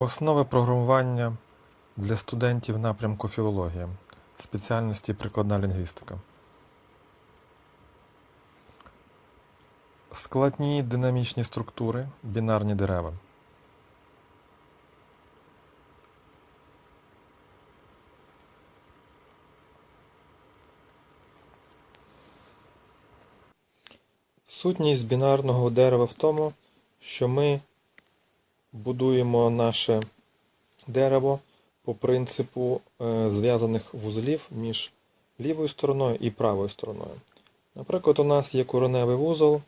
Основи програмування для студентів напрямку філологія, спеціальності прикладна лінгвістика. Складні динамічні структури, бінарні дерева. Сутність бінарного дерева в тому, що ми будуємо наше дерево по принципу е, зв'язаних вузлів між лівою стороною і правою стороною. Наприклад, у нас є кореневий вузол.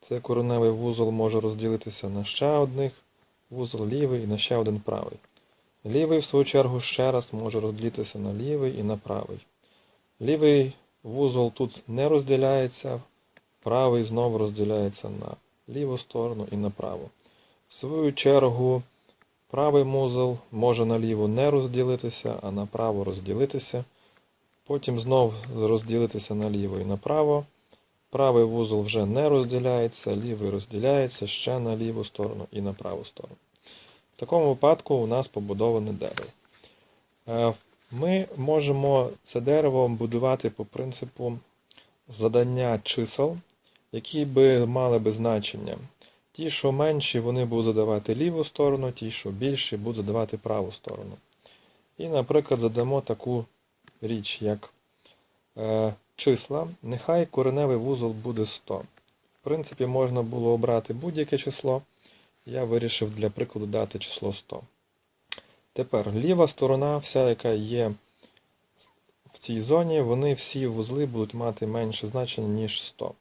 Цей кореневий вузол може розділитися на ще одних вузол лівий і на ще один правий. Лівий, в свою чергу, ще раз може розділитися на лівий і на правий. Лівий вузол тут не розділяється, правий знову розділяється на ліву сторону і на праву. В свою чергу, правий музол може наліво не розділитися, а направо розділитися. Потім знов розділитися наліво і направо. Правий вузол вже не розділяється, лівий розділяється ще на ліву сторону і на праву сторону. В такому випадку у нас побудоване дерево. Е, Ми можемо це дерево будувати по принципу задання чисел, які би мали би значення. Ті, що менші, вони будуть задавати ліву сторону, ті, що більші, будуть задавати праву сторону. І, наприклад, задамо таку річ, як е, числа. Нехай кореневий вузол буде 100. В принципі, можна було обрати будь-яке число. Я вирішив для прикладу дати число 100. Тепер ліва сторона, вся, яка є в цій зоні, вони всі вузли будуть мати менше значення, ніж 100.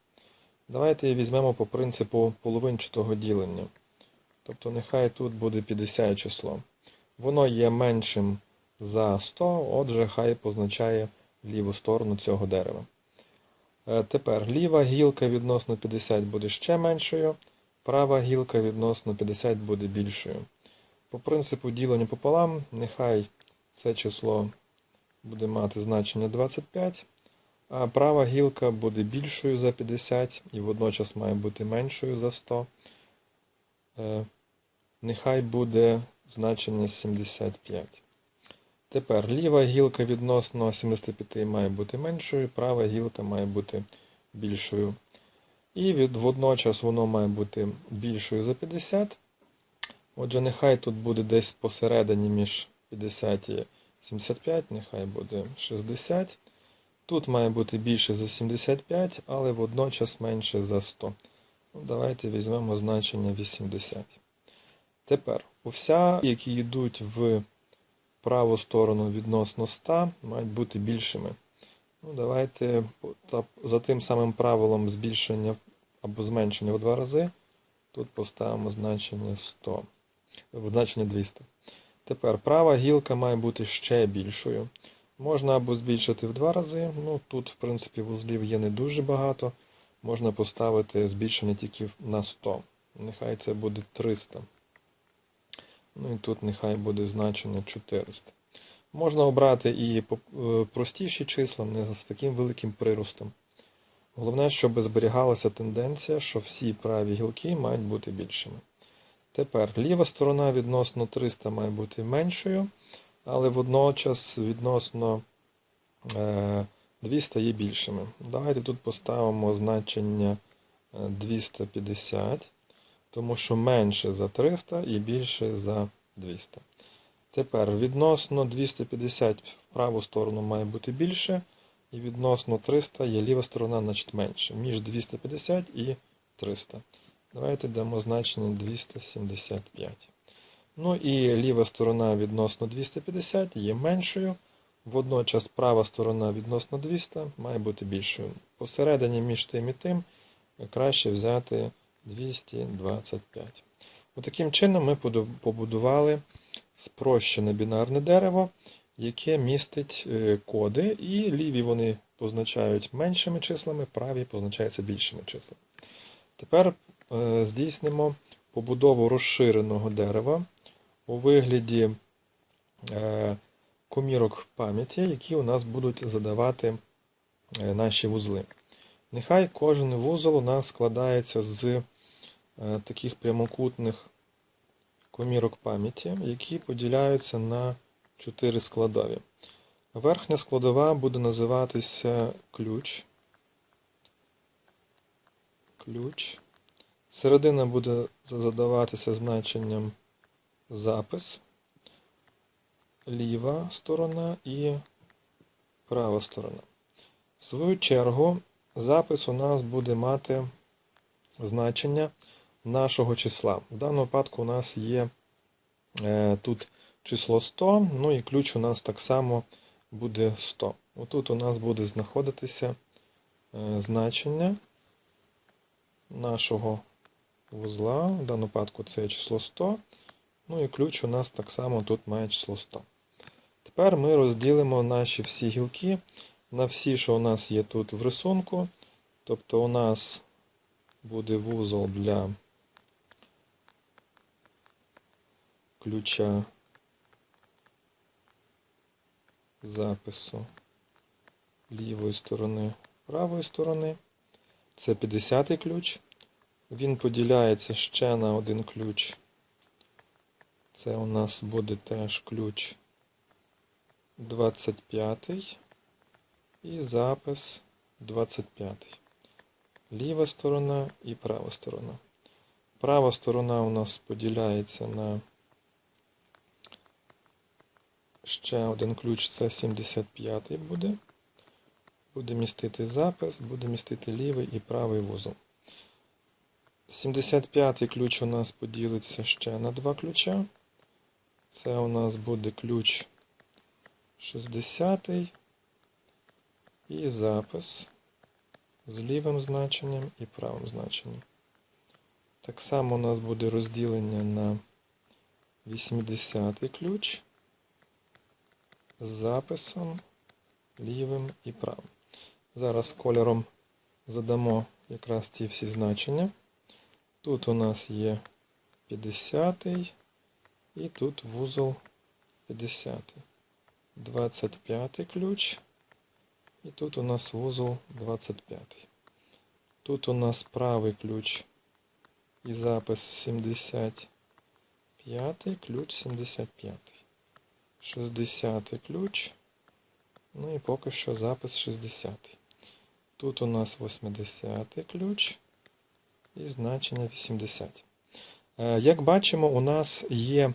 Давайте візьмемо по принципу половинчатого ділення. Тобто нехай тут буде 50 число. Воно є меншим за 100, отже, хай позначає ліву сторону цього дерева. Е, Тепер ліва гілка відносно 50 буде ще меншою, права гілка відносно 50 буде більшою. По принципу ділення пополам, нехай це число буде мати значення 25. А права гілка буде більшою за 50 і водночас має бути меншою за 100. Е, Нехай буде значення 75. Тепер ліва гілка відносно 75 має бути меншою, права гілка має бути більшою. І від, водночас воно має бути більшою за 50. Отже, нехай тут буде десь посередині між 50 і 75, нехай буде 60. Тут має бути більше за 75, але водночас менше за 100. Ну, Давайте візьмемо значення 80. Тепер уся, які йдуть в праву сторону відносно 100, мають бути більшими. Ну, Давайте за тим самим правилом збільшення або зменшення в два рази. Тут поставимо значення 100, значення 200. Тепер права гілка має бути ще більшою. Можна або збільшити в два рази. Ну, Тут, в принципі, вузлів є не дуже багато. Можна поставити збільшення тільки на 100. Нехай це буде 300. Ну і тут нехай буде значення 400. Можна обрати і простіші числа, не з таким великим приростом. Головне, щоб зберігалася тенденція, що всі праві гілки мають бути більшими. Тепер ліва сторона відносно 300 має бути меншою, але водночас відносно 200 є більшими. Давайте тут поставимо значення 250 тому що менше за 300 і більше за 200. Тепер відносно 250 в праву сторону має бути більше, і відносно 300 є ліва сторона, значить менше. Між 250 і 300. Давайте дамо значення 275. Ну і ліва сторона відносно 250 є меншою. Водночас права сторона відносно 200 має бути більшою. Посередині між тим і тим краще взяти 225. Таким чином ми побудували спрощене бінарне дерево, яке містить коди, і ліві вони позначають меншими числами, праві позначаються більшими числами. Тепер здійснимо побудову розширеного дерева у вигляді комірок пам'яті, які у нас будуть задавати наші вузли. Нехай кожен вузол у нас складається з таких прямокутних комірок пам'яті, які поділяються на чотири складові. Верхня складова буде називатися ключ. Ключ. Середина буде задаватися значенням запис, ліва сторона і права сторона. В свою чергу, запис у нас буде мати значення нашого числа. В даному випадку у нас є е, тут число 100, ну і ключ у нас так само буде 100. Отут у нас буде знаходитися е, значення нашого вузла. В даному випадку це число 100. Ну і ключ у нас так само тут має число 100. Тепер ми розділимо наші всі гілки на всі, що у нас є тут в рисунку. Тобто у нас буде вузол для ключа запису лівої сторони, правої сторони. Це 50-й ключ. Він поділяється ще на один ключ. Це у нас буде теж ключ 25 і запис 25. Ліва сторона і права сторона. Права сторона у нас поділяється на ще один ключ, це 75 буде. Буде містити запис, буде містити лівий і правий вузол. 75 ключ у нас поділиться ще на два ключа. Це у нас буде ключ 60 і запис з лівим значенням і правим значенням. Так само у нас буде розділення на 80 ключ з записом лівим і правим. Зараз кольором задамо якраз ці всі значення. Тут у нас є 50 і тут вузол 50. 25 ключ. І тут у нас вузол 25. Тут у нас правий ключ і запис 75, ключ 75. 60 ключ. Ну і поки що запис 60. Тут у нас 80 ключ і значення 80. Е, як бачимо, у нас є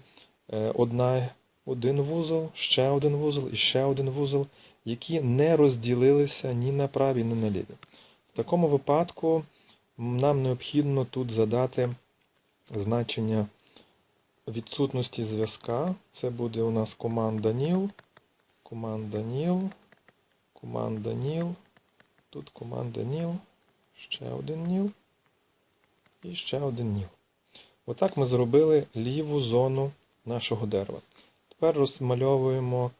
е, одна, один вузол, ще один вузол і ще один вузол, які не розділилися ні на праві, ні на ліві. В такому випадку нам необхідно тут задати значення відсутності зв'язка. Це буде у нас команда nil, команда nil, команда nil, тут команда nil, ще один nil і ще один nil. Отак ми зробили ліву зону нашого дерева. Тепер розмальовуємо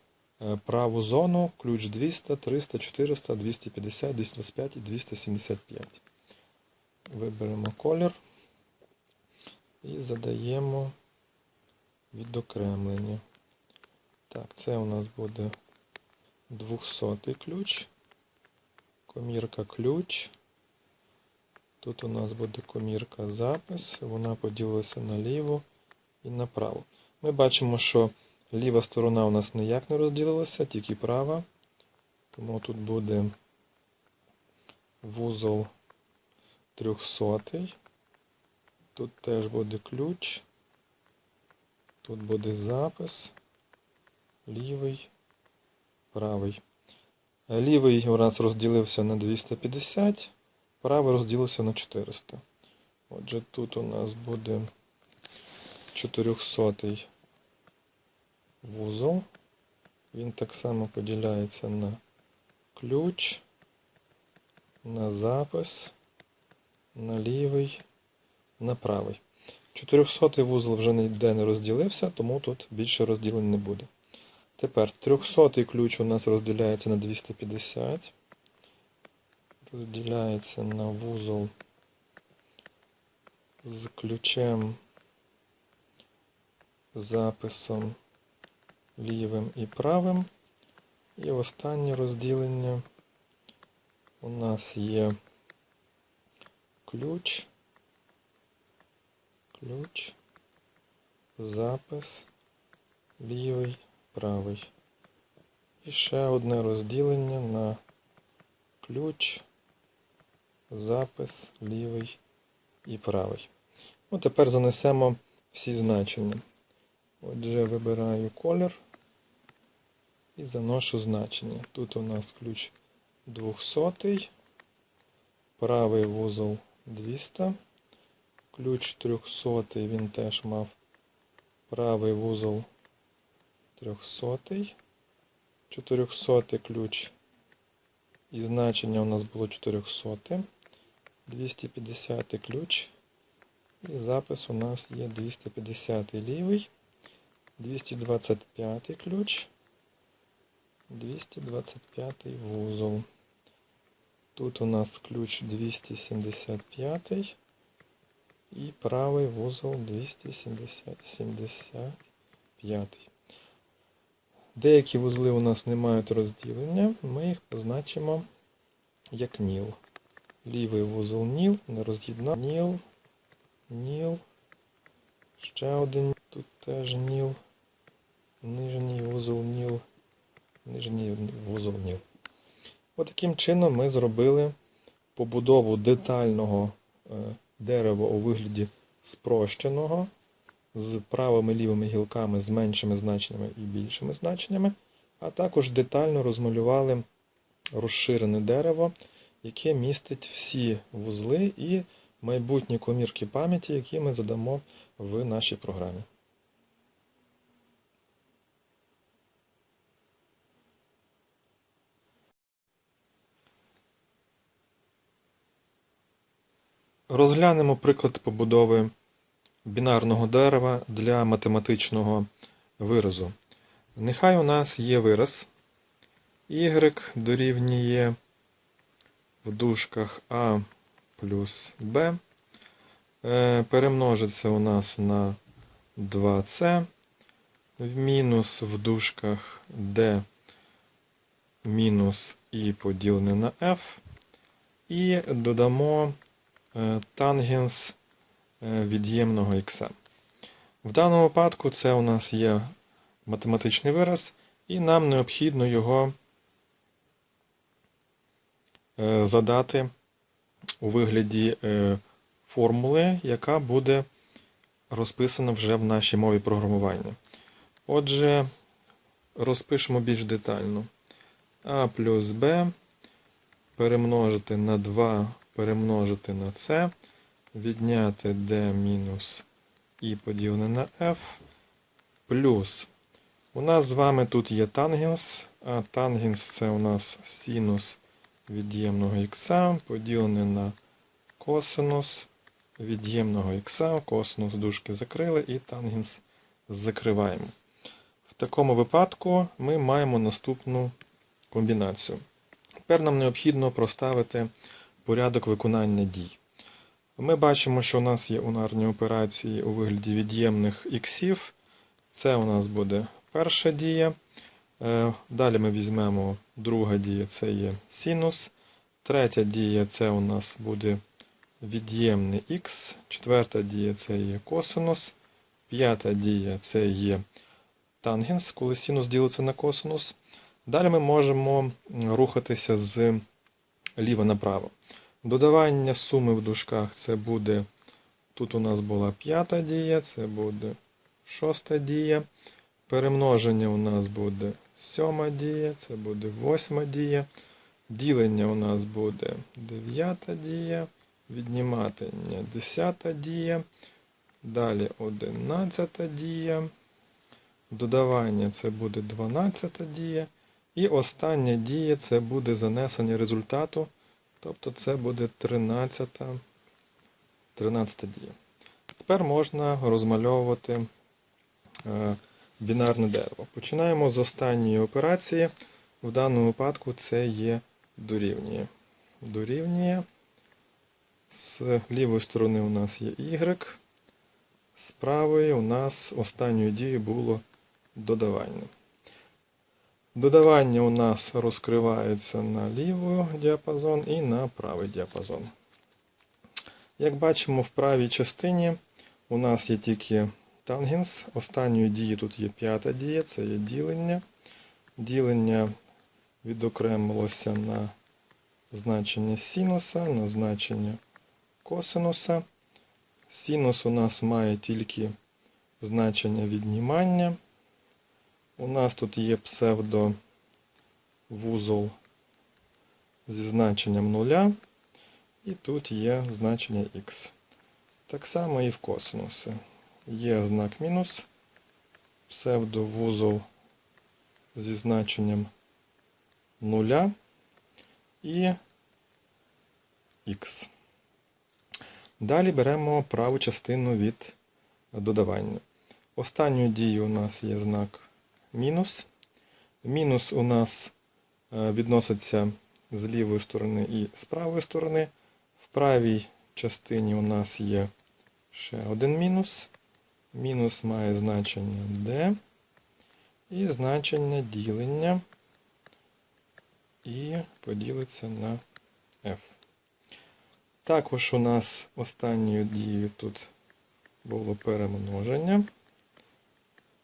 праву зону, ключ 200, 300, 400, 250, 225 і 275. Виберемо колір і задаємо відокремлення. Так, це у нас буде 200 ключ, комірка ключ. Тут у нас буде комірка запис, вона поділилася наліво і направо. Ми бачимо, що ліва сторона у нас ніяк не розділилася, тільки права. Тому тут буде вузол 300. Тут теж буде ключ. Тут буде запис. Лівий, правий. Лівий у нас розділився на 250, правий розділився на 400. Отже, тут у нас буде 400 вузол. Він так само поділяється на ключ, на запис, на лівий, на правий. 400 вузол вже ніде не розділився, тому тут більше розділень не буде. Тепер 300 ключ у нас розділяється на 250. Розділяється на вузол з ключем, записом лівим і правим. І останнє розділення у нас є ключ, ключ, запис, лівий, правий. І ще одне розділення на ключ, запис, лівий і правий. Ну, тепер занесемо всі значення. Отже, вибираю колір і заношу значення. Тут у нас ключ 200, правий вузол 200, ключ 300 він теж мав правий вузол 300, 400 ключ і значення у нас було 400, 250 ключ і запис у нас є 250 лівий, 225 ключ, 225 вузол. Тут у нас ключ 275 і правий вузол 275. Деякі вузли у нас не мають розділення, ми їх позначимо як ніл. Лівий вузол ніл, не роз'єднав. Ніл, ніл, ще один тут теж ніл, нижній вузол ніл, нижній вузол ніл. Отаким чином ми зробили побудову детального е, дерева у вигляді спрощеного з правими лівими гілками з меншими значеннями і більшими значеннями, а також детально розмалювали розширене дерево, яке містить всі вузли і майбутні комірки пам'яті, які ми задамо в нашій програмі. Розглянемо приклад побудови бінарного дерева для математичного виразу. Нехай у нас є вираз y дорівнює в дужках a плюс b. Е, Перемножиться у нас на 2c, в мінус в дужках d мінус і поділене на f. І додамо е, тангенс е, від'ємного х. В даному випадку це у нас є математичний вираз, і нам необхідно його задати у вигляді е, формули, яка буде розписана вже в нашій мові програмування. Отже, розпишемо більш детально. А плюс Б перемножити на 2 перемножити на С, відняти D мінус І поділене на F, плюс. У нас з вами тут є тангенс, а тангенс це у нас синус від'ємного х поділене на косинус від'ємного х, косинус дужки закрили і тангенс закриваємо. В такому випадку ми маємо наступну комбінацію. Тепер нам необхідно проставити порядок виконання дій. Ми бачимо, що у нас є унарні операції у вигляді від'ємних іксів. Це у нас буде перша дія. Е, Далі ми візьмемо друга дія, це є синус. Третя дія це у нас буде від'ємний х. Четверта дія це є косинус. П'ята дія це є тангенс, коли синус ділиться на косинус. Далі ми можемо рухатися з ліва направо. Додавання суми в дужках це буде. Тут у нас була п'ята дія, це буде шоста дія. Перемноження у нас буде сьома дія, це буде восьма дія. Ділення у нас буде дев'ята дія, відніматення десята дія. Далі одинадцята дія. Додавання це буде 12 дія. І остання дія це буде занесення результату. Тобто це буде 13 13 дія. Тепер можна розмальовувати е, бінарне дерево. Починаємо з останньої операції. В даному випадку це є дорівнює. Дорівнює. З лівої сторони у нас є y. З правої у нас останньою дією було додавання. Додавання у нас розкривається на лівий діапазон і на правий діапазон. Як бачимо, в правій частині у нас є тільки тангенс. Останньою дією тут є п'ята дія, це є ділення. Ділення відокремилося на значення синуса, на значення косинуса. Синус у нас має тільки значення віднімання. У нас тут є псевдовузол зі значенням нуля. І тут є значення х. Так само і в косинуси. Є знак мінус, псевдовузол зі значенням нуля і х. Далі беремо праву частину від додавання. Останньою дією у нас є знак мінус. Мінус у нас е, відноситься з лівої сторони і з правої сторони. В правій частині у нас є ще один мінус. Мінус має значення d і значення ділення і поділиться на f. Також у нас останньою дією тут було перемноження.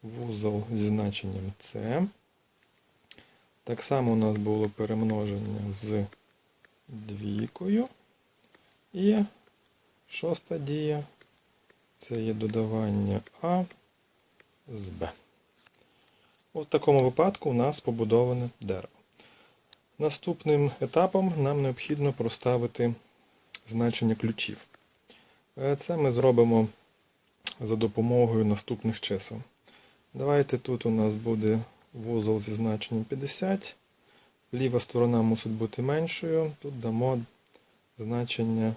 Вузол зі значенням c. Так само у нас було перемноження з двійкою. І шоста дія це є додавання А з Б. У такому випадку у нас побудоване дерево. Наступним етапом нам необхідно проставити значення ключів. Е, Це ми зробимо за допомогою наступних чисел. Давайте тут у нас буде вузол зі значенням 50. Ліва сторона мусить бути меншою. Тут дамо значення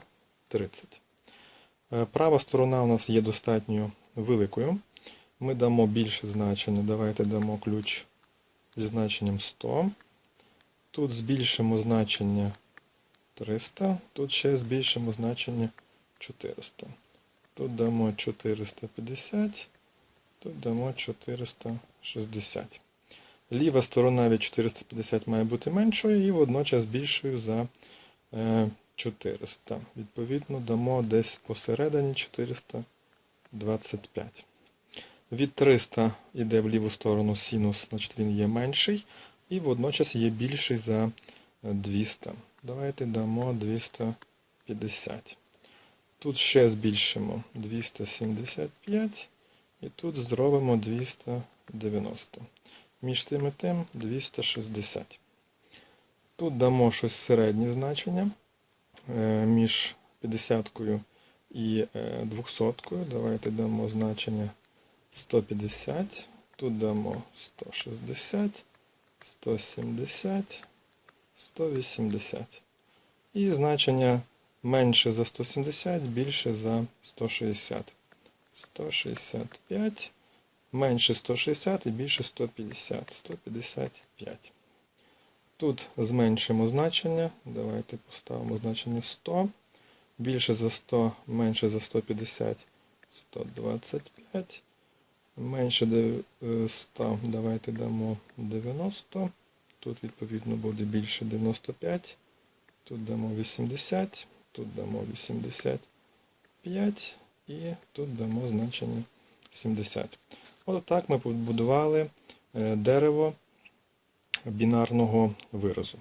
30. Е, Права сторона у нас є достатньо великою. Ми дамо більше значення. Давайте дамо ключ зі значенням 100. Тут збільшимо значення 300, тут ще збільшимо значення 400. Тут дамо 450, тут дамо 460. Ліва сторона від 450 має бути меншою і водночас більшою за е, 400. Відповідно, дамо десь посередині 425. Від 300 йде в ліву сторону синус, значить він є менший, і водночас є більший за 200. Давайте дамо 250. Тут ще збільшимо 275 і тут зробимо 290. Між тим і тим 260. Тут дамо щось середнє значення між 50 і 200. Давайте дамо значення 150. Тут дамо 160, 170. 180. І значення менше за 170, більше за 160. 165, менше 160 і більше 150. 155. Тут зменшимо значення. Давайте поставимо значення 100. Більше за 100, менше за 150, 125. Менше 100, давайте дамо 90. Тут, відповідно, буде більше 95. Тут дамо 80, тут дамо 85 і тут дамо значення 70. От так ми побудували е, дерево бінарного виразу.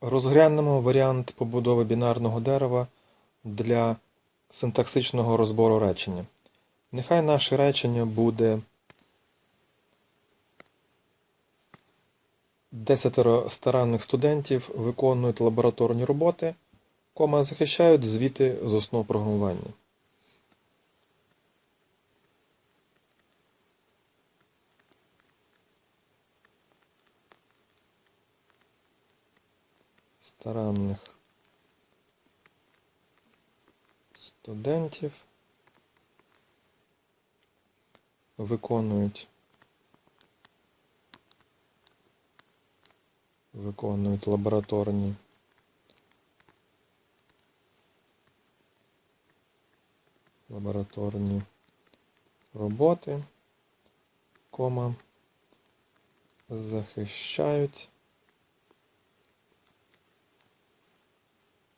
Розглянемо варіант побудови бінарного дерева для синтаксичного розбору речення. Нехай наше речення буде десятеро старанних студентів виконують лабораторні роботи, кома захищають звіти з основ програмування. Старанних студентів виконують виконують лабораторні лабораторні роботи, кома, захищають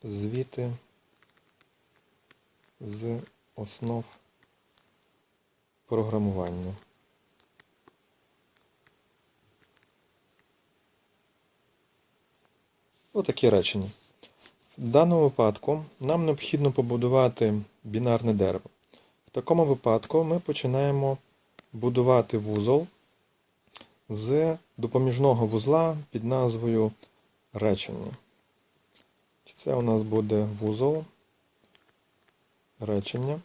звіти з основ програмування. Отакі речення. В даному випадку нам необхідно побудувати бінарне дерево. В такому випадку ми починаємо будувати вузол з допоміжного вузла під назвою речення. Це у нас буде вузол речення.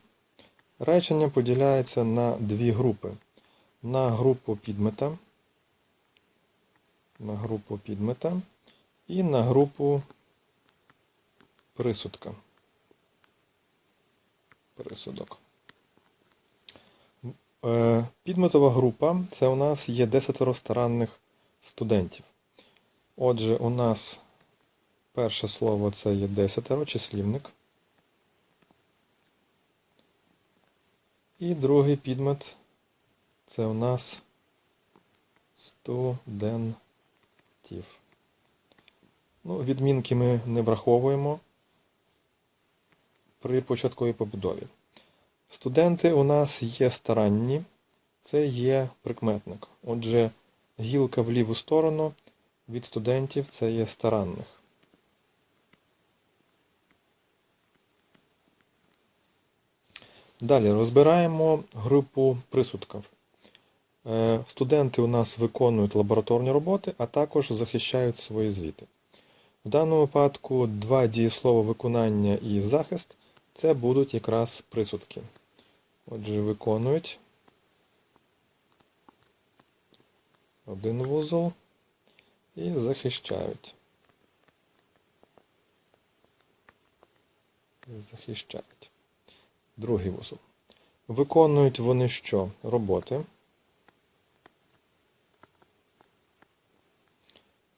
Речення поділяється на дві групи. На групу підмета, на групу підмета і на групу присудка. Присудок. Е, Підметова група це у нас є 10 старанних студентів. Отже, у нас перше слово це є 10, числівник. І другий підмет це у нас студентів. Ну, відмінки ми не враховуємо при початковій побудові. Студенти у нас є старанні, це є прикметник. Отже, гілка в ліву сторону від студентів це є старанних. Далі розбираємо групу присудків. Е, Студенти у нас виконують лабораторні роботи, а також захищають свої звіти. В даному випадку два дієслова виконання і захист це будуть якраз присудки. Отже, виконують один вузол і захищають. Захищають. Другий вузол. Виконують вони що? Роботи.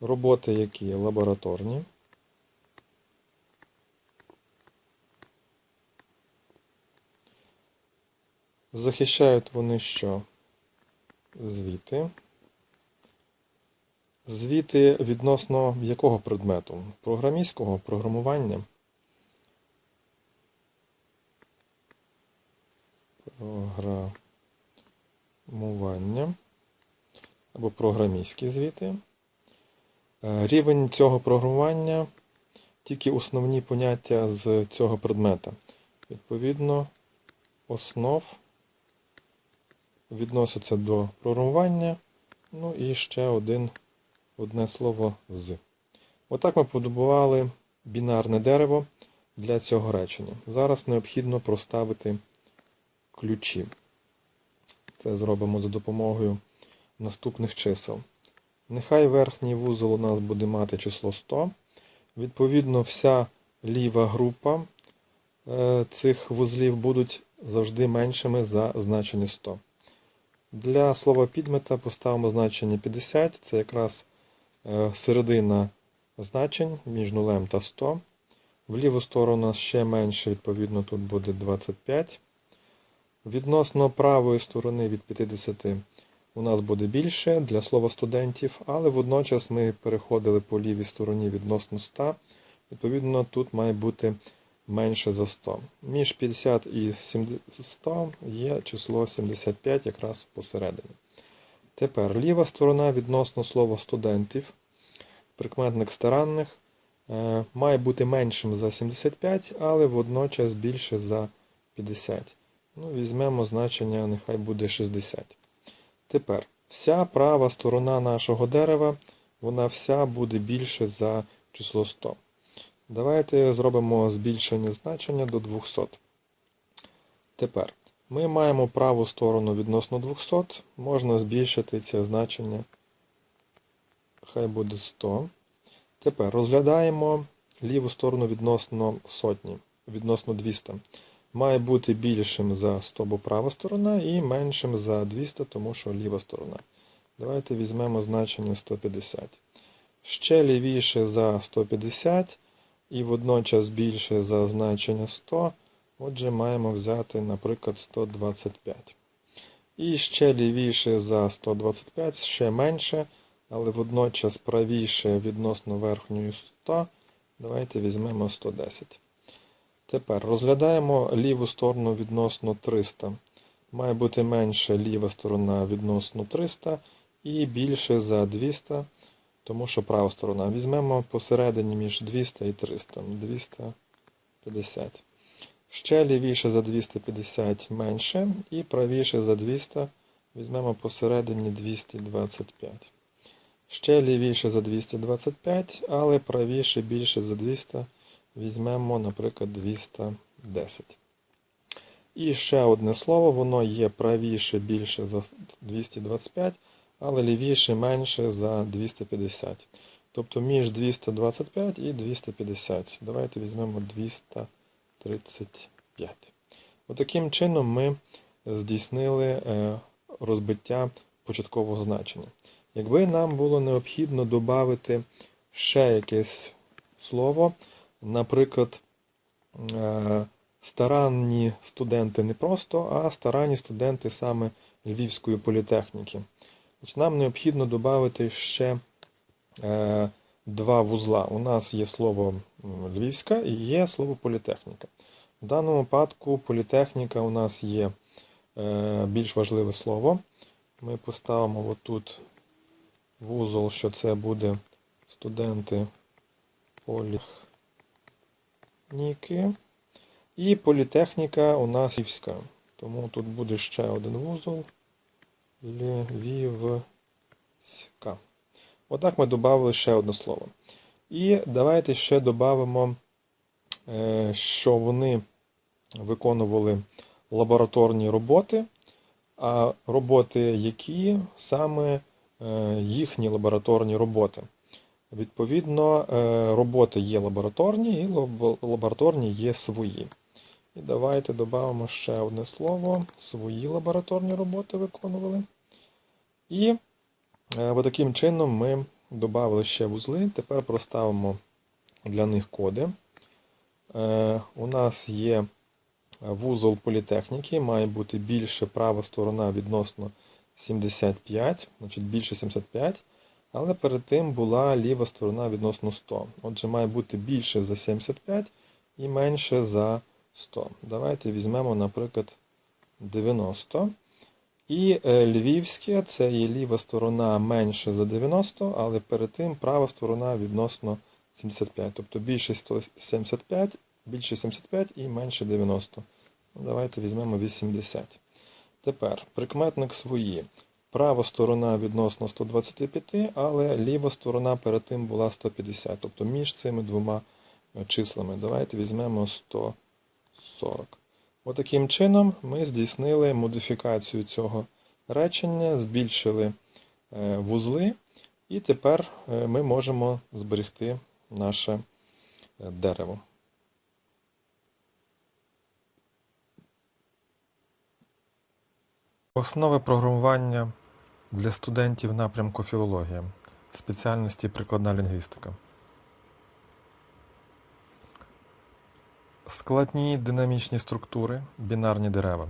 Роботи, які лабораторні. Захищають вони що? Звіти. Звіти відносно якого предмету? Програмістського програмування. Програмування або програмістські звіти. Е, Рівень цього програмування тільки основні поняття з цього предмета. Відповідно, основ відноситься до програмування. Ну і ще один, одне слово з. Отак ми побудували бінарне дерево для цього речення. Зараз необхідно проставити ключі. Це зробимо за допомогою наступних чисел. Нехай верхній вузол у нас буде мати число 100. Відповідно, вся ліва група е, цих вузлів будуть завжди меншими за значення 100. Для слова підмета поставимо значення 50, це якраз е, середина значень між 0 та 100. В ліву сторону ще менше, відповідно, тут буде 25. Відносно правої сторони від 50 у нас буде більше для слова студентів, але водночас ми переходили по лівій стороні відносно 100. Відповідно, тут має бути менше за 100. Між 50 і 100 є число 75 якраз посередині. Тепер ліва сторона відносно слова студентів, прикметник старанних, е, має бути меншим за 75, але водночас більше за 50. Ну, Візьмемо значення, нехай буде 60. Тепер вся права сторона нашого дерева, вона вся буде більше за число 100. Давайте зробимо збільшення значення до 200. Тепер ми маємо праву сторону відносно 200, можна збільшити це значення, хай буде 100. Тепер розглядаємо ліву сторону відносно сотні, відносно 200. Має бути більшим за 100, бо права сторона, і меншим за 200, тому що ліва сторона. Давайте візьмемо значення 150. Ще лівіше за 150 і водночас більше за значення 100. Отже, маємо взяти, наприклад, 125. І ще лівіше за 125, ще менше, але водночас правіше відносно верхньої 100 Давайте візьмемо 110. Тепер розглядаємо ліву сторону відносно 300. Має бути менше ліва сторона відносно 300 і більше за 200, тому що права сторона. Візьмемо посередині між 200 і 300. 250. Ще лівіше за 250 менше і правіше за 200 візьмемо посередині 225. Ще лівіше за 225, але правіше більше за 200 візьмемо, наприклад, 210. І ще одне слово, воно є правіше більше за 225, але лівіше менше за 250. Тобто між 225 і 250. Давайте візьмемо 235. Отаким чином ми здійснили е, розбиття початкового значення. Якби нам було необхідно додати ще якесь слово, наприклад, е, старанні студенти не просто, а старанні студенти саме Львівської політехніки. Нам необхідно додати ще е, два вузла. У нас є слово Львівська і є слово політехніка. В даному випадку політехніка у нас є е, більш важливе слово. Ми поставимо отут вузол, що це буде студенти політехніки. І політехніка у нас Львівська. Тому тут буде ще один вузол. Львівська. Отак ми додали ще одне слово. І давайте ще додамо, е, що вони виконували лабораторні роботи, а роботи які саме е, їхні лабораторні роботи. Відповідно, е, роботи є лабораторні і лабораторні є свої. І давайте додамо ще одне слово. Свої лабораторні роботи виконували. І е, таким чином ми додали ще вузли. Тепер проставимо для них коди. Е, У нас є вузол політехніки, має бути більше права сторона відносно 75, значить більше 75. Але перед тим була ліва сторона відносно 100. Отже, має бути більше за 75 і менше за 100. Давайте візьмемо, наприклад, 90. І е, львівське це є ліва сторона менше за 90, але перед тим права сторона відносно 75. Тобто більше 175, більше 75 і менше 90. Ну, Давайте візьмемо 80. Тепер прикметник свої. Права сторона відносно 125, але ліва сторона перед тим була 150. Тобто між цими двома е, числами. Давайте візьмемо 140. Отаким чином ми здійснили модифікацію цього речення, збільшили е, вузли, і тепер е, ми можемо зберегти наше дерево. Основи програмування для студентів напрямку філологія, спеціальності прикладна лінгвістика. Складні динамічні структури, бінарні дерева.